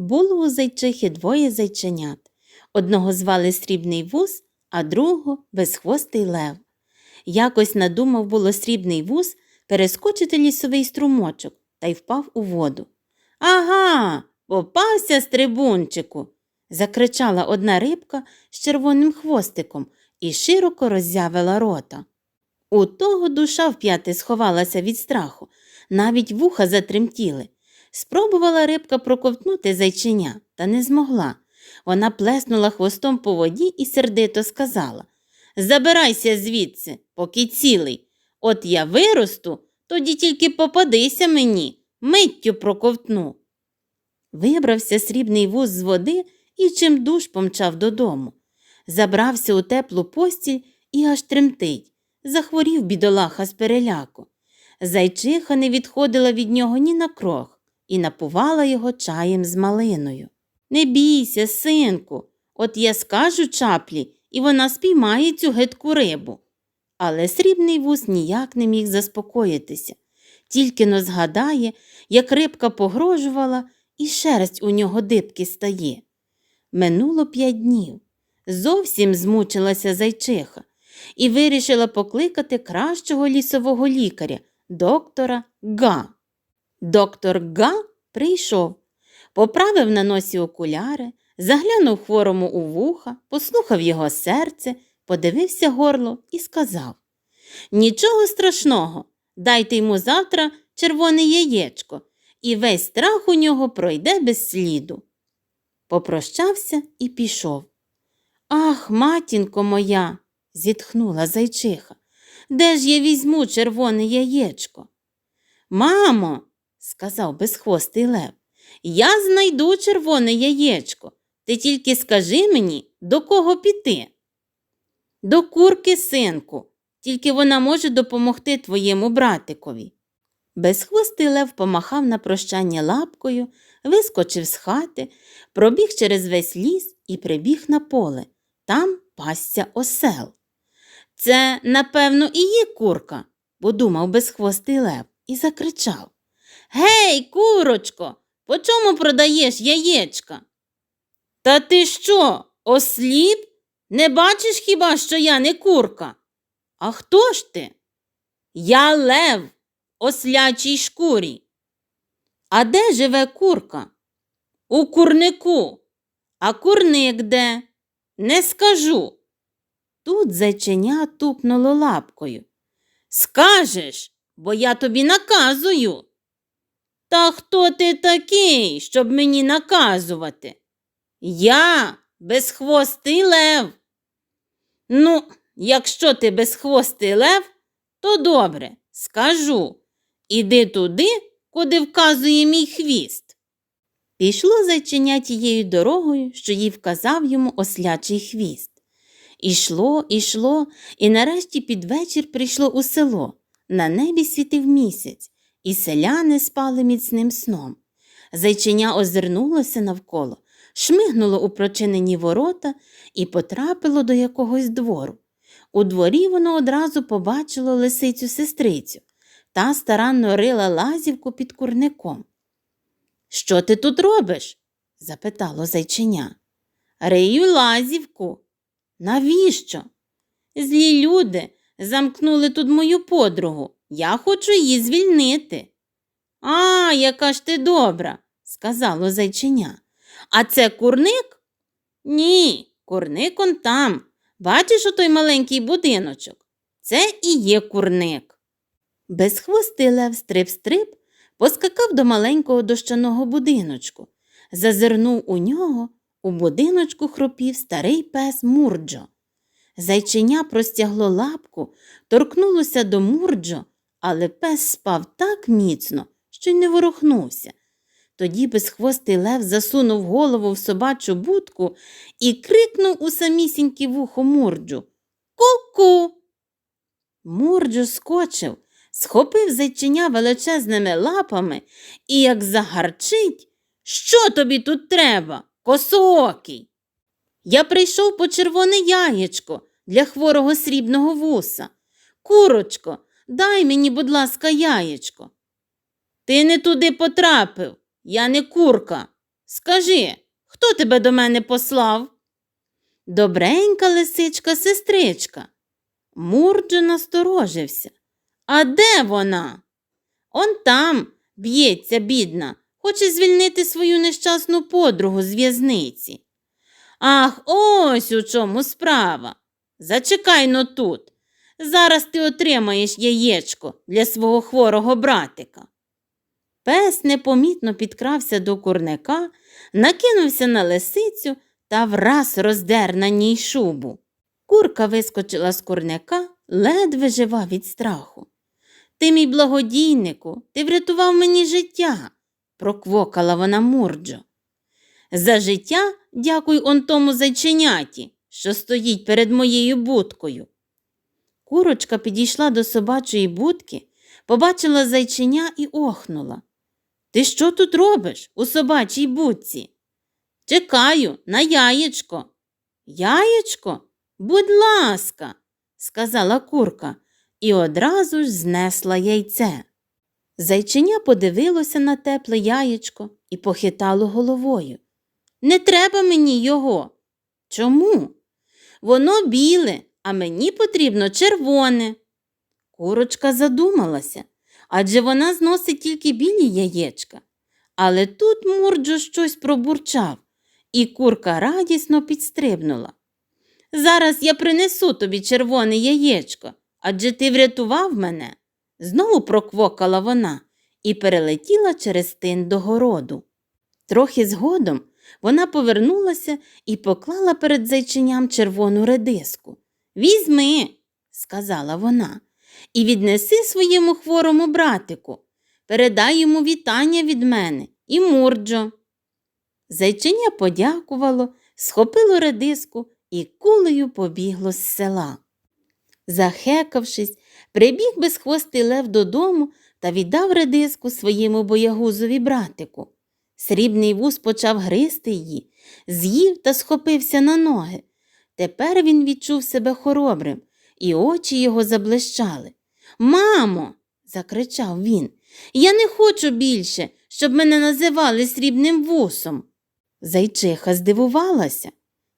Було у зайчихи двоє зайченят. Одного звали Срібний вуз, а другого безхвостий лев. Якось надумав було срібний вуз перескочити лісовий струмочок та й впав у воду. Ага, попався стрибунчику. закричала одна рибка з червоним хвостиком і широко роззявила рота. У того душа вп'яти сховалася від страху, навіть вуха затремтіли. Спробувала рибка проковтнути зайчиня, та не змогла. Вона плеснула хвостом по воді і сердито сказала Забирайся звідси, поки цілий. От я виросту, тоді тільки попадися мені, миттю проковтну. Вибрався срібний вуз з води і чим душ помчав додому. Забрався у теплу постіль і аж тремтить. Захворів бідолаха з переляку. Зайчиха не відходила від нього ні на крок і напувала його чаєм з малиною. Не бійся, синку, от я скажу чаплі, і вона спіймає цю гидку рибу. Але срібний вуз ніяк не міг заспокоїтися. Тільки но згадає, як рибка погрожувала, і шерсть у нього дибки стає. Минуло п'ять днів. Зовсім змучилася зайчиха і вирішила покликати кращого лісового лікаря, доктора Га. Доктор Га прийшов, поправив на носі окуляри, заглянув хворому у вуха, послухав його серце, подивився горло і сказав Нічого страшного, дайте йому завтра червоне яєчко, і весь страх у нього пройде без сліду. Попрощався і пішов. Ах, матінко моя, зітхнула зайчиха, де ж я візьму червоне яєчко? Мамо, сказав безхвостий лев, я знайду червоне яєчко. Ти тільки скажи мені, до кого піти. До курки, синку, тільки вона може допомогти твоєму братикові. Безхвостий лев помахав на прощання лапкою, вискочив з хати, пробіг через весь ліс і прибіг на поле. Там пасся осел. Це, напевно, і є курка, подумав безхвостий лев і закричав. Гей, курочко, по чому продаєш яєчка? Та ти що, осліп? Не бачиш хіба, що я не курка? А хто ж ти? Я лев, ослячій шкурі. А де живе курка? У курнику. А курник де? Не скажу. Тут зайченя тупнуло лапкою. Скажеш, бо я тобі наказую. Та хто ти такий, щоб мені наказувати? Я безхвостий лев. Ну, якщо ти безхвостий лев, то добре, скажу. Іди туди, куди вказує мій хвіст. Пішло зайченя тією дорогою, що їй вказав йому ослячий хвіст. Ішло, ішло, і нарешті під вечір прийшло у село. На небі світив місяць, і селяни спали міцним сном. Зайченя озирнулося навколо, шмигнуло у прочинені ворота і потрапило до якогось двору. У дворі воно одразу побачило лисицю сестрицю та старанно рила лазівку під курником. Що ти тут робиш? запитало зайченя. Рию лазівку. Навіщо? Злі люди замкнули тут мою подругу. Я хочу її звільнити. А, яка ж ти добра, сказало зайченя. А це курник? Ні, курник он там. Бачиш отой маленький будиночок? Це і є курник. Безхвостий лев стрип-стрип поскакав до маленького дощаного будиночку. Зазирнув у нього, у будиночку хропів старий пес Мурджо. Зайченя простягло лапку, торкнулося до Мурджо, але пес спав так міцно, що й не ворухнувся. Тоді безхвостий лев засунув голову в собачу будку і крикнув у самісіньке вухо Мурджу Ку-ку. Мурджо скочив, схопив зайченя величезними лапами і, як загарчить, що тобі тут треба, косоокий? Я прийшов по червоне яєчко для хворого срібного вуса. Курочко, дай мені, будь ласка, яєчко. Ти не туди потрапив, я не курка, Скажи, хто тебе до мене послав? Добренька лисичка сестричка. Мурджо насторожився. А де вона? Он там б'ється, бідна, хоче звільнити свою нещасну подругу з в'язниці. Ах, ось у чому справа. Зачекай но тут. Зараз ти отримаєш яєчко для свого хворого братика. Пес непомітно підкрався до курника, накинувся на лисицю та враз роздер на ній шубу. Курка вискочила з курника, ледве жива від страху. Ти, мій благодійнику, ти врятував мені життя, проквокала вона Мурджо. За життя дякуй он тому зайченяті, що стоїть перед моєю будкою. Курочка підійшла до собачої будки, побачила зайченя і охнула. Ти що тут робиш у собачій будці? Чекаю на яєчко. Яєчко? Будь ласка, сказала курка і одразу ж знесла яйце. Зайченя подивилося на тепле яєчко і похитало головою. Не треба мені його. Чому? Воно біле, а мені потрібно червоне. Курочка задумалася, адже вона зносить тільки білі яєчка. Але тут Мурджо щось пробурчав, і курка радісно підстрибнула. Зараз я принесу тобі червоне яєчко, адже ти врятував мене. Знову проквокала вона і перелетіла через тин до городу. Трохи згодом вона повернулася і поклала перед зайченям червону редиску. Візьми, сказала вона, і віднеси своєму хворому братику. Передай йому вітання від мене і Мурджо. Зайченя подякувало, схопило редиску і кулею побігло з села. Захекавшись, прибіг безхвостий лев додому та віддав редиску своєму боягузові братику. Срібний вуз почав гризти її, з'їв та схопився на ноги. Тепер він відчув себе хоробрим, і очі його заблищали. Мамо, закричав він, я не хочу більше, щоб мене називали срібним вусом. Зайчиха здивувалася.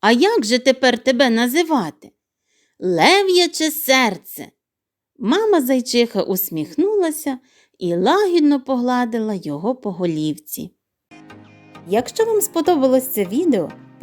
А як же тепер тебе називати? Лев'яче серце. Мама зайчиха усміхнулася і лагідно погладила його по голівці. Якщо вам сподобалось це відео,